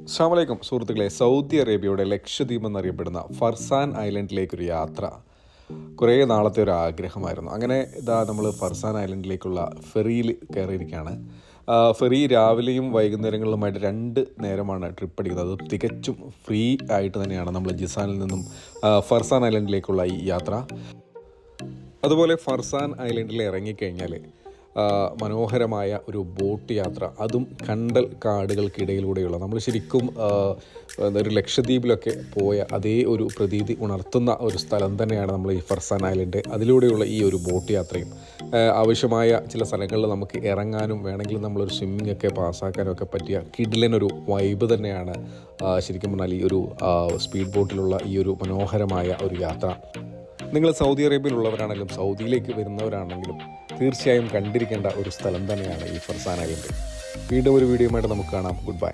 അസ്സാമലൈക്കും സുഹൃത്തുക്കളെ. സൗദി അറേബ്യയുടെ ലക്ഷദ്വീപ് എന്നറിയപ്പെടുന്ന ഫർസാൻ ഐലൻഡിലേക്കൊരു യാത്ര കുറേ നാളത്തെ ഒരു ആഗ്രഹമായിരുന്നു. അങ്ങനെ ഇതാ നമ്മൾ ഫർസാൻ ഐലൻഡിലേക്കുള്ള ഫെറിയിൽ കയറിയിരിക്കുകയാണ്. ഫെറി രാവിലെയും വൈകുന്നേരങ്ങളിലുമായിട്ട് രണ്ട് നേരമാണ് ട്രിപ്പ് അടിക്കുന്നത് അത് തികച്ചും ഫ്രീ ആയിട്ട് തന്നെയാണ് നമ്മൾ ജിസാനിൽ നിന്നും ഫർസാൻ ഐലൻഡിലേക്കുള്ള ഈ യാത്ര. അതുപോലെ ഫർസാൻ ഐലൻഡിൽ ഇറങ്ങിക്കഴിഞ്ഞാൽ മനോഹരമായ ഒരു ബോട്ട് യാത്ര. അതും കണ്ടൽ കാടുകൾക്കിടയിലൂടെയുള്ള. നമ്മൾ ശരിക്കും ഒരു ലക്ഷദ്വീപിലൊക്കെ പോയ അതേ ഒരു പ്രതീതി ഉണർത്തുന്ന ഒരു സ്ഥലം തന്നെയാണ് നമ്മൾ ഈ ഫർസാൻ ഐലൻഡ്. അതിലൂടെയുള്ള ഈ ഒരു ബോട്ട് യാത്രയും. ആവശ്യമായ ചില സ്ഥലങ്ങളിൽ നമുക്ക് ഇറങ്ങാനും വേണമെങ്കിൽ നമ്മളൊരു സ്വിമ്മിംഗ് ഒക്കെ പാസ്സാക്കാനും ഒക്കെ പറ്റിയ കിഡിലനൊരു വൈബ് തന്നെയാണ് ശരിക്കും പറഞ്ഞാൽ ഈ ഒരു സ്പീഡ് ബോട്ടിലുള്ള ഈ ഒരു മനോഹരമായ ഒരു യാത്ര. നിങ്ങൾ സൗദി അറേബ്യയിലുള്ളവരാണെങ്കിലും സൗദിയിലേക്ക് വരുന്നവരാണെങ്കിലും തീർച്ചയായും കണ്ടിരിക്കേണ്ട ഒരു സ്ഥലം തന്നെയാണ് ഈ ഫർസാൻ ഐലൻഡ് വീണ്ടും ഒരു വീഡിയോയുമായിട്ട് നമുക്ക് കാണാം. Good bye